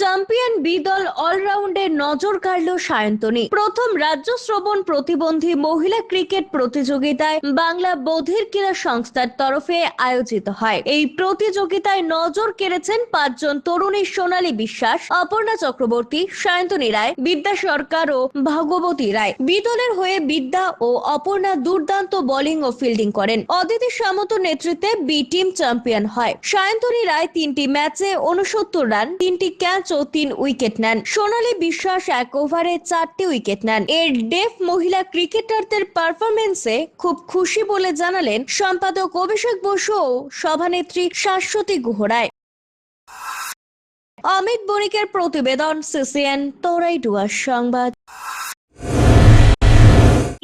Champion B দল অলরাউন্ডে নজর কাড়ল সায়ন্তনী। প্রথম রাজ্য শ্রবণ প্রতিবন্ধী মহিলা ক্রিকেট প্রতিযোগিতায় বাংলা বধির ক্রীড়া সংস্থার তরফে আয়োজিত হয়। এই প্রতিযোগিতায় নজর কেড়েছেন পাঁচজন তরুণী সোনালী বিশ্বাস, অপর্ণা চক্রবর্তী, সায়ন্তনী রায়, বিদ্যা সরকার ও ভাগবতী রায়। বিদলের হয়ে বিদ্যা ও অপর্ণা দুর্দান্ত বোলিং ও ফিল্ডিং করেন। অদিতি সামন্ত নেতৃত্বে বি টিম চ্যাম্পিয়ন হয়। সায়ন্তনী রায় তিনটি ম্যাচে উনসত্তর রান তিনটি ক্যাচ ও তিন উইকেট নেন। সোনালী বিশ্বাস এক ওভারে চারটি উইকেট নেন। এর ডেফ মহিলা ক্রিকেটারদের পারফরমেন্সে খুব খুশি বলে জানালেন সম্পাদক অভিষেক বসু ও সভানেত্রী শাশ্বতী গুহরায়। অমিত বণিকের প্রতিবেদন, সিসিএন, তোরাই ডুয়ার সংবাদ।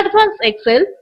Advanced Excel.